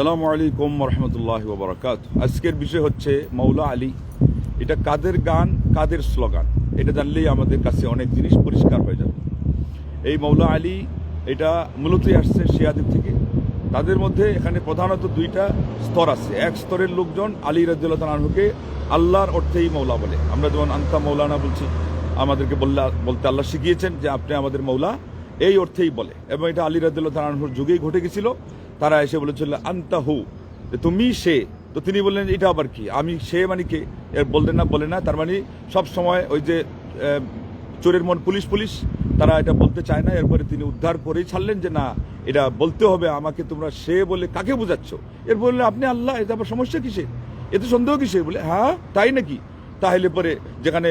সালামু আলাইকুম রহমতুল্লাহ ববরকাত আজকের বিষয় হচ্ছে মৌলা আলী। এটা কাদের গান, কাদের স্লোগান? এটা জানলেই আমাদের কাছে অনেক জিনিস পরিষ্কার হয়ে যাবে। এই মৌলা আলী এটা মূলতই আসছে শিয়াদের থেকে। তাদের মধ্যে এখানে প্রধানত দুইটা স্তর আছে। এক স্তরের লোকজন আলী রাজ্লাহ আনহুকে আল্লাহর অর্থেই মৌলা বলে। আমরা যেমন আন্তা মৌলানা বলছি, আমাদেরকে বললা বলতে আল্লাহ শিখিয়েছেন যে আপনি আমাদের মৌলা এই অর্থেই বলে। এবং এটা আলী রাজ্লাহ আনহুর যুগেই ঘটে গেছিল। তারা এসে বলেছিল, আন্তা হু। তুমি সে। তো তিনি বললেন, এটা আবার কি? আমি সে মানে কে? বললেন না, বলে না। তার মানে সব সময় ওই যে চোরের মন পুলিশ পুলিশ, তারা এটা বলতে চায় না। এরপরে তিনি উদ্ধার করেই ছাড়লেন যে, না, এটা বলতে হবে। আমাকে তোমরা সে বলে কাকে বোঝাচ্ছ? এর বললেন, আপনি আল্লাহ, এটা আবার সমস্যা কিসে এতে সন্দেহ কিসে বলে হ্যাঁ তাই নাকি? তাহলে পরে যেখানে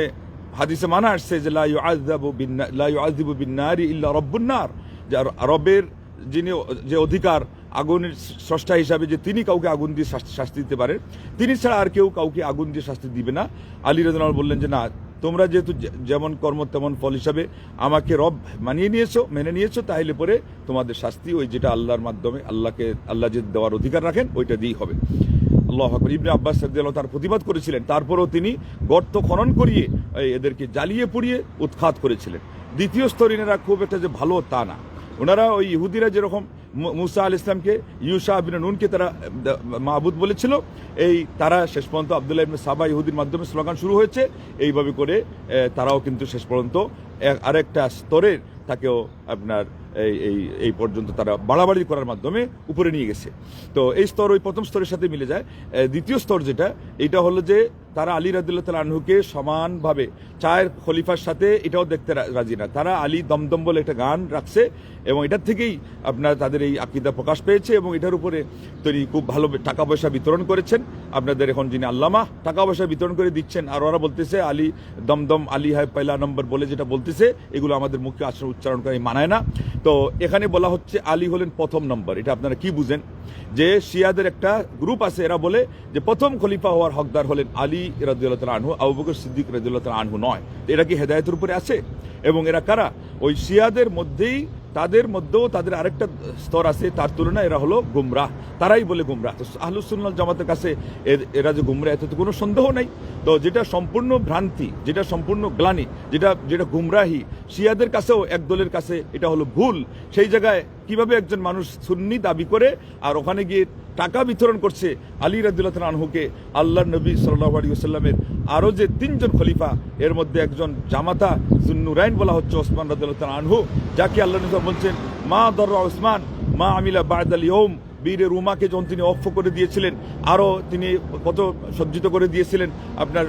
হাদিসে মানা আসছে যে লা ইউআযাবু বিন্না লা ইউআযিবু বিন্নারি ইল্লা রব্বুন নার। যে রবের যিনি যে অধিকার, আগুনের স্রষ্টা হিসাবে যে তিনি কাউকে আগুন দিয়ে শাস্তি দিতে পারে তিনি ছাড়া আর কেউ কাউকে আগুন দিয়ে শাস্তি দিবে না। আলী রাজন বললেন যে, না, তোমরা যেহেতু যেমন কর্ম তেমন ফল হিসাবে আমাকে রব মানিয়ে নিয়েছো, মেনে নিয়েছো তাহলে পরে তোমাদের শাস্তি ওই যেটা আল্লাহর মাধ্যমে, আল্লাহকে, আল্লাহ যে দেওয়ার অধিকার রাখেন, ওইটা দিয়েই হবে। আল্লাহ ইবনে আব্বাস সাদ্দাল্লাহ তার প্রতিবাদ করেছিলেন। তারপরেও তিনি গর্ত খনন করিয়ে এদেরকে জ্বালিয়ে পুড়িয়ে উৎখাত করেছিলেন। দ্বিতীয় স্তর এনারা খুব একটা যে ভালো তা না। ওনারা ওই ইহুদিরা যেরকম মুসা আল ইসলামকে, ইউসা আবিন নুনকে তারা মাহবুদ বলেছিল, এই তারা শেষ পর্যন্ত আবদুল্লাহ সাবা ইহুদির মাধ্যমে স্লোগান শুরু হয়েছে। এইভাবে করে তারাও কিন্তু শেষ পর্যন্ত আরেকটা স্তরের তাকেও আপনার এই এই এই পর্যন্ত তারা বাড়াবাড়ি করার মাধ্যমে উপরে নিয়ে গেছে। তো এই স্তর ওই প্রথম স্তরের সাথে মিলে যায়। দ্বিতীয় স্তর যেটা, এটা হলো যে তারা আলী রাদিল্লাহ তাল আনহুকে সমানভাবে চায়ের খলিফার সাথে এটাও দেখতে রাজি না। তারা আলী দমদম বলে একটা গান রাখছে এবং এটার থেকেই আপনার তাদের এই আকিদা প্রকাশ পেয়েছে এবং এটার উপরে তিনি খুব ভালো টাকা পয়সা বিতরণ করেছেন। আপনাদের এখন যিনি আল্লামা, টাকা পয়সা বিতরণ করে দিচ্ছেন। আর ওরা বলতেছে, আলী দমদম, আলী হায় পয়লা নম্বর বলে যেটা বলতেছে এগুলো আমাদের মুখে আসলে উচ্চারণ করে মানায় না। তো এখানে বলা হচ্ছে আলী হলেন প্রথম নম্বর, এটা আপনারা কি বুঝেন? যে শিয়াদের একটা গ্রুপ আছে, এরা বলে যে প্রথম খলিফা হওয়ার হকদার হলেন আলী রাদিউল্লাহ তাআলা আনহু, আবু বকর সিদ্দিক রাদিউল্লাহ তাআলা আনহু নয়। এরা কি হেদায়তের উপরে আছে? এবং এরা কারা? ওই শিয়াদের মধ্যেই তাদের মধ্যেও তাদের আরেকটা স্তর আছে, তার তুলনায় এরা হলো গুমরাহ। তারাই বলে গুমরাহ। তো আহলুসুল্লাহ জামাতের কাছে এর- যে গুমরাহ, এতে তো কোনো সন্দেহ নাই। তো যেটা সম্পূর্ণ ভ্রান্তি, যেটা সম্পূর্ণ গ্লানি, যেটা যেটা গুমরাহি, শিয়াদের কাছেও, এক দলের কাছে এটা হলো ভুল। সেই জায়গায় কীভাবে একজন মানুষ সুন্নি দাবি করে আর ওখানে গিয়ে টাকা বিতরণ করছে আলী রাজুল্লাহ আনহুকে আল্লাহ নবী সাল্লাহ আলী সাল্লামের আরও যে তিনজন খলিফা, এর মধ্যে একজন জামাতা জুন্নুরাইন বলা হচ্ছে ওসমান রাজুল্লাহ আনহু, যাকে আল্লাহ নবী বলছেন মা দর ওসমান মা আমিলা বায়দ আলী ইয়ৌম বীরের রুমাকে যখন তিনি অফ করে দিয়েছিলেন আরও তিনি কত সজ্জিত করে দিয়েছিলেন আপনার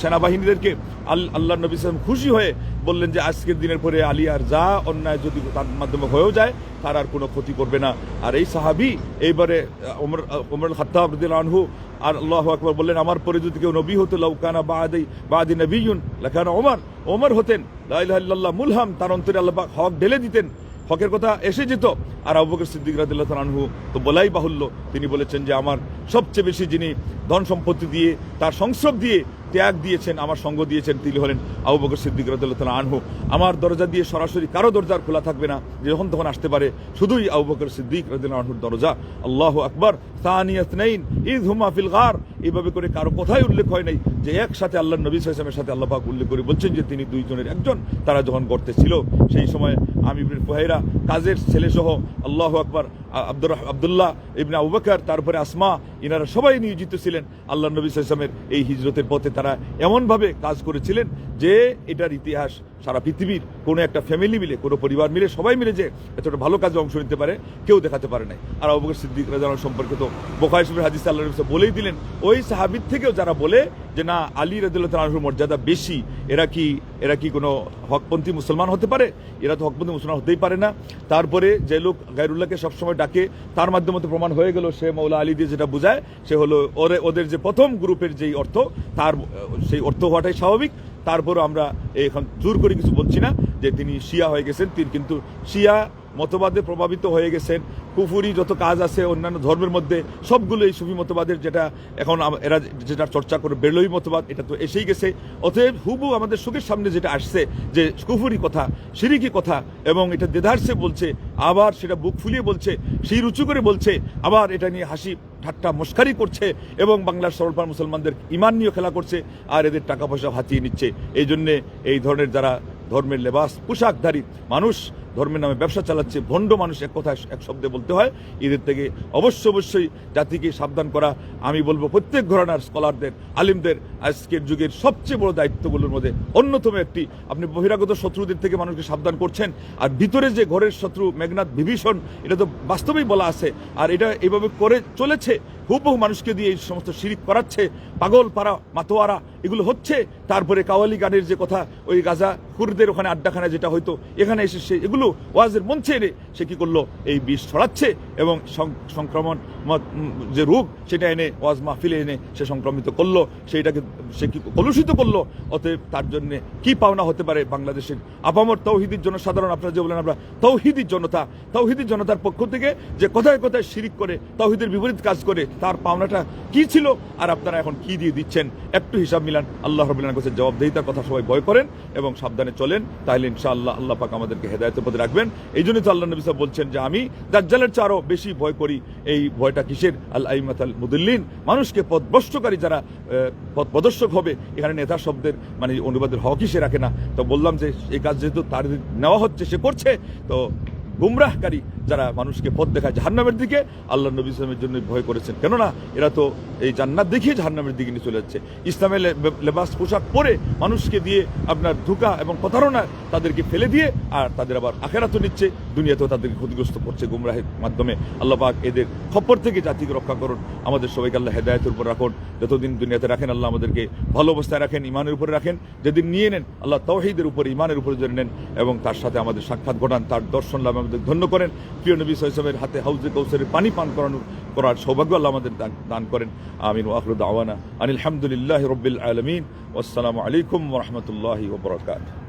সেনাবাহিনীদেরকে আল আল্লাহ নবী সালাম খুশি হয়ে বললেন যে আজকের দিনের পরে আলী আর যা অন্যায় যদি তার মাধ্যমে হয়েও যায় তার আর কোনো ক্ষতি করবে না। আর এই সাহাবি এইবারে ওমর আহ, ওমর খাত্তাব রদিল আনহু আর আল্লাহ আকবর বললেন আমার পরে যদি কেউ নবী হতো লাউকানা বাদি বাদি নবীন লেখানা ওমর ওমর হতেন লা ইলাহা ইল্লাল্লাহ মুলহাম তার অন্তরে আল্লাহ হক ঢেলে দিতেন। হকের কথা এসে যেত। আর আবু বকর সিদ্দিক রাদিল্লাহ আনহু তো বলাই বাহুল্য। তিনি বলেছেন যে, আমার সবচেয়ে বেশি যিনি ধন সম্পত্তি দিয়ে, তার সংস্রব দিয়ে ত্যাগ দিয়েছেন, আমার সঙ্গ দিয়েছেন, তিনি হলেন আবু বকর সিদ্দিক রাদিল্লাহ আনহু। আমার দরজা দিয়ে সরাসরি কারও দরজার খোলা থাকবে না। যে যখন তখন আসতে পারে শুধুই আবু বকর সিদ্দিক রাদিল্লাহ আনহুর দরজা। আল্লাহ আকবর। তানিয়াতনাইন ঈদ হুমা ফিল গার। এইভাবে করে কারও কথাই উল্লেখ হয় নাই যে একসাথে আল্লাহ নবী সাল্লামের সাথে আল্লাহ পাক উল্লেখ করে বলছেন যে তিনি দুইজনের একজন। তারা যখন গর্তে ছিল, সেই সময় আমি ফুহাইরা, কাজের ছেলেসহ আল্লাহ আকবর আব্দুর আবদুল্লাহ ইবনে আবু তারপরে আসমা, ইনারা সবাই নিয়োজিত ছিলেন। আল্লাহ নবী সাইসামের এই হিজরতের পথে তারা এমনভাবে কাজ করেছিলেন যে এটার ইতিহাস সারা পৃথিবীর কোনো একটা ফ্যামিলি মিলে, কোনো পরিবার মিলে, সবাই মিলে যে এতটা ভালো কাজে অংশ নিতে পারে, কেউ দেখাতে পারে নাই। আর বকর সিদ্দিক রাজান সম্পর্কে তো বোখাই সাহেবের হাদিস আল্লাহ বলেই দিলেন, ওই সাহাবির থেকেও যারা বলে যে না, আলী রাদিল্লাহ তালাহুর মর্যাদা বেশি, এরা কি এরা কি কোনো হকপন্থী মুসলমান হতে পারে? এরা তো হকপন্থী মুসলমান হতেই পারে না। তারপরে যে লোক গাইরুল্লাহকে সবসময় ডাকে, তার মাধ্যমে তো প্রমাণ হয়ে গেল, সে মৌলা আলী দিয়ে যেটা বোঝায়, সে হলো ওরে, ওদের যে প্রথম গ্রুপের যেই অর্থ, তার, সেই অর্থ হওয়াটাই স্বাভাবিক। তারপরও আমরা এখন জোর করে কিছু বলছি না যে তিনি শিয়া হয়ে গেছেন, তিনি কিন্তু শিয়া মতবাদে প্রভাবিত হয়ে গেছেন। কুফুরি যত কাজ আছে, অন্যান্য ধর্মের মধ্যে সবগুলো এই সুফি মতবাদের যেটা এখন এরা যেটা চর্চা করে বেরলই মতবাদ, এটা তো এসেই গেছে। অতএব হুবু আমাদের সুখের সামনে যেটা আসছে, যে কুফুরি কথা, সিরিকি কথা, এবং এটা দেধার্সে বলছে, আবার সেটা বুক ফুলিয়ে বলছে সেই রুচু করে বলছে, আবার এটা নিয়ে হাসি ঠাট্টা মস্কারি করছে এবং বাংলার সরলপার মুসলমানদের ইমান নিয়ে খেলা করছে আর এদের টাকা পয়সা হাতিয়ে নিচ্ছে। এই জন্যে এই ধরনের যারা ধর্মের লেবাস, পোশাকধারী মানুষ ধর্মের নামে ব্যবসা চালাচ্ছে, ভণ্ড মানুষ এক কথা এক শব্দে বলতে হয়। এদের থেকে অবশ্য অবশ্যই জাতিকে সাবধান করা। আমি বলব প্রত্যেক ঘরানার স্কলারদের, আলিমদের আজকের যুগের সবচেয়ে বড় দায়িত্বগুলোর মধ্যে অন্যতম একটি। আপনি বহিরাগত শত্রুদের থেকে মানুষকে সাবধান করছেন, আর ভিতরে যে ঘরের শত্রু মেঘনাথ বিভীষণ, এটা তো বাস্তবেই বলা আছে। আর এটা এভাবে করে চলেছে, হুবহু মানুষকে দিয়ে এই সমস্ত শিরিক করাচ্ছে পাগল পাড়া মাতোয়ারা, এগুলো হচ্ছে। তারপরে কাওয়ালি গানের যে কথা, ওই গাজা খুরদের ওখানে আড্ডাখানা যেটা হয়তো এখানে এসে সে এগুলো ওয়াজের মন ছেড়ে সে কি করল? এই বিষ ছড়াচ্ছে এবং সংক্রমণ যে রোগ, সেটা এনে ওয়াজ মাহফিলে এনে সে সংক্রমিত করল, সেইটাকে সে কি কলুষিত করল? অতএব তার জন্য কি পাওনা হতে পারে বাংলাদেশের আপামর তৌহিদির জন্য? সাধারণ আপনারা যে বলেন, আমরা তৌহিদি জনতা তৌহিদি জনতার পক্ষ থেকে যে কোথায় কোথায় শিরিক করে, তৌহিদের বিপরীত কাজ করে, তার পাওনাটা কি ছিল? আর আপনারা এখন কি দিয়ে দিচ্ছেন? একটু হিসাব মিলান, আল্লাহ রবিল্লার কাছে জবাবদেহিতার কথা সবাই ভয় করেন এবং সাবধানে চলেন। তাহলে ইনশাআল্লাহ আল্লাহ পাক আমাদেরকে হেদায়তের পথে রাখবেন। এই জন্যই তো আল্লাহ নবী সাহেব বলছেন যে, আমি দাজ্জালের চেয়ে আরও বেশি ভয় করি এই ভয়টা কিসের? আল আইমাত আল মুদুল্লিন। মানুষকে পথভ্রষ্টকারী যারা পথ প্রদর্শক হবে, এখানে নেতা শব্দের মানে অনুবাদের হকই সে রাখে না। তো বললাম যে এই কাজ যেহেতু তার নেওয়া হচ্ছে, সে করছে, তো গুমরাহকারী যারা মানুষকে পথ দেখায় জাহান্নামের দিকে, আল্লাহ নবী ইসলামের জন্য ভয় করেছেন। কেননা এরা তো এই জান্নাত দেখিয়ে জাহান্নামের দিকে নিয়ে চলে যাচ্ছে। ইসলামের লেবাস পোশাক পরে মানুষকে দিয়ে আপনার ধোকা এবং প্রতারণা তাদেরকে ফেলে দিয়ে আর তাদের আবার আখেরাতও নিচ্ছে। দুনিয়াতেও তাদেরকে ক্ষতিগ্রস্ত করছে গুমরাহের মাধ্যমে। আল্লাহ পাক এদের খপ্পর থেকে জাতিকে রক্ষা করুন। আমাদের সবাইকে আল্লাহ হেদায়তের উপর রাখুন। যতদিন দুনিয়াতে রাখেন, আল্লাহ আমাদেরকে ভালো অবস্থায় রাখেন ইমানের উপরে রাখেন। যেদিন নিয়ে নেন, আল্লাহ তৌহিদের উপরে ইমানের উপরে যদি নেন এবং তার সাথে আমাদের সাক্ষাৎ ঘটান, তার দর্শন লাভ আমাদের ধন্য করেন। প্রিয় নবী সৈসবের হাতে হাউজে কৌসরের পানি পান করানো করার সৌভাগ্য আল্লাহ আমাদের দান- করেন। আমিন ওয়াকরুদ আওয়ানা আনিল হামদুলিল্লাহ রবিল আলমিন। আসসালামু আলাইকুম রহমতুল্লাহি ওবরাকাত